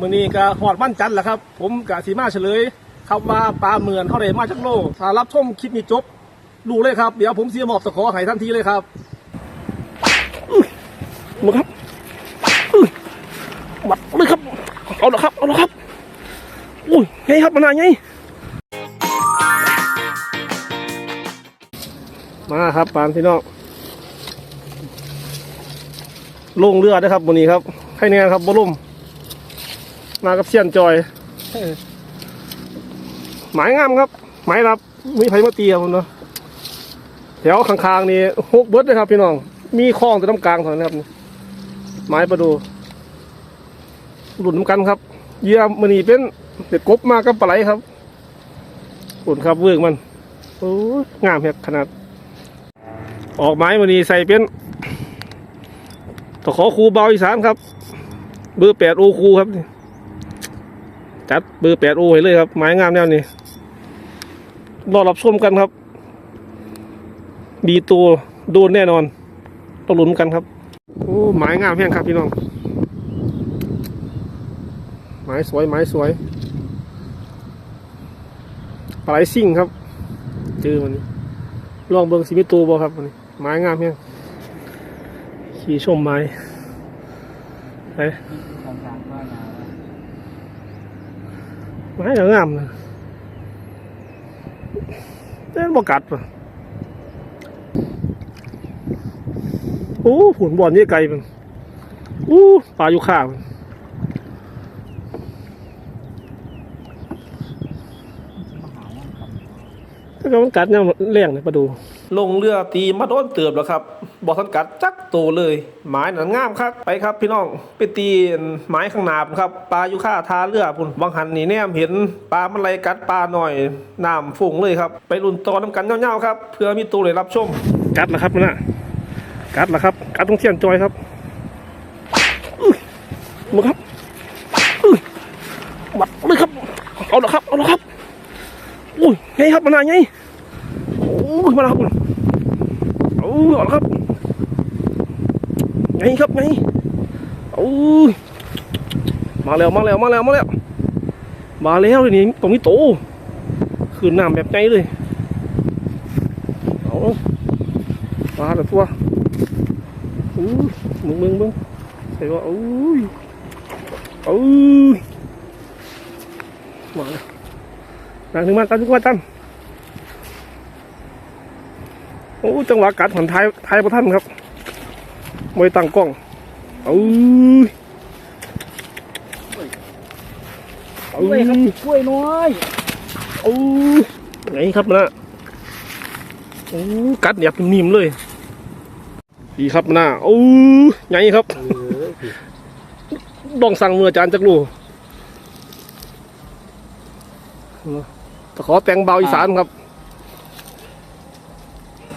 มื้อนี้ก็หอดวันจันทร์แหละครับ ผมกะสีมาเฉลยครับว่าปลาเหมือนเท่าไหร่มาจากโลถ้ารับชมคลิปนี้จบรู้เลยครับ เดี๋ยวผมเสียมอบตะขอให้ทันทีเลยครับอื้อมาครับอื้อมัดเลยครับ เอาละครับ เอาละครับ อุ้ยไงครับมานานไง มาครับปานพี่น้องลงเรือนะครับวันนี้ครับ ให้แน่ครับบลุ่ม มากับเซียนจอยหมายงามครับ หมายรับมีไผมาตีครับผมเนาะแถวข้างๆนี่หกเบิร์ดเลยครับ พี่น้อง มีคลองแต่น้ำกลางเท่านั้นครับหมายประดูหลุดน้ำกันครับเยื่อมันนี่เป็นเด็ดกบมากกับปลาไหลครับอุ่นครับเวิร์กมันโอ้ยงามแฮกขนาด ออกไม้มันนี่ใส่เป็นตะขอคูเบาอีสานครับเบอร์แปดโอคูครับนี่ จัดเบอร์แปดโอให้เลยครับไม้งามแนวนี้รอรับชมกันครับ ดีตัวโดนแน่นอนต้องลุ้นกันครับ โอ้ไม้งามแห้งครับพี่น้องไม้สวยไม้สวยปลาไหลซิ่งครับเจอมันนี้ลองเบิ้งสิมิตูบอครับมันนี้ไม้งามแห้งขี่ชมไม้ไป ไม้ก็งามนะแต่บกัดป่ะโอ้ผุนบอลนี่ไกลมันอู้ปลาอยู่ข้าง มันถ้าเกิดมันกัดเนี่ยเลี้ยงเนี่ยมาดู ลงเรือตีมาโดนเติบแล้วครับบอกทันกัดจักโตเลย หมายหนังงามครับไปครับพี่น้องไปตีหมายข้างหนาพุ่นครับปลาอยู่ข้าทาเรือพุ่นบางหันนี่แนมเห็นปลามันไหลกัดปลาหน่อยน้ำฝุ่งเลยครับ ไปรุ่นตอน้ำกันเงาๆครับเพื่อมีตัวเลยรับชม กัดแล้วครับมันน่ะกัดแล้วครับกัดตรงเทียนจอยครับอื้อมาครับอื้อมัดเลยครับ เอาละครับ เอาละครับ อุ้ยไงครับมานานไง้ยมาแล้วครับโอ้ยออกแล้วครับ ไงครับไงโอ้มาแล้วมาแล้วมาแล้วมาแล้ว มาแล้วเลยนี่ตรงนี้โตคืนน้ำแบบไงเลยเอามาแต่ตัวอู้มึงมึงมึงใส่ว่าอู้ยอู้มาแล้วนั่งถึงมาตันทุกวันตันโอ้จังหวะกัดหันท้ายท้ายประทันครับมวยตั้งกล้องเอาเอากล้วยครับกล้วยน้อยเอาไงครับนะโอ้กัดเหนียบนิ่มๆเลยดีครับนะโอ้ไงครับดองสั่งมืออาจารย์จักรูตะขอแต่งเบาอีสานครับ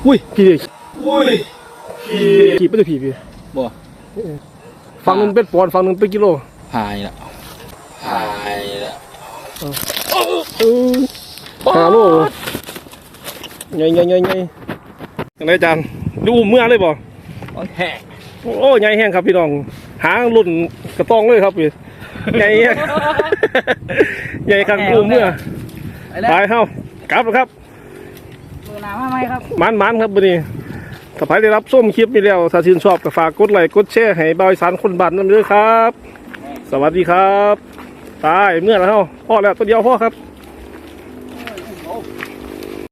อุ้ยพี่ดิอุ้ยพี่ขี่ไม่ได้พี่พี่บ่ฝั่งหนึงเป็นปอนด์ฝั่งหนึงเป็นกิโลหายละหายละเออห้าโลไงไงไงไงยังไงอาจารย์ดูเมื่อเลยบ่โอ้ยแหกโอ้ใหญ่แห้งครับพี่น้องหางรุ่นกระต้องเลยครับพี่ใหญ่แห้งใหญ่ครับดูเมื่อไปแล้วไปเฮ้ากลับแล้วครับมือ หนามาไหมครับมันมันครับวันนี้ถ้าใครได้รับส้มคลิปนี้แล้วถ้าชื่นชอบก็ฝากกดไลค์กดแชร์ให้บอยสารคนบ้านนั่นด้วยครับ สวัสดีครับ ตายเมื่อแล้วพ่อแล้วตัวเดียวพ่อครับ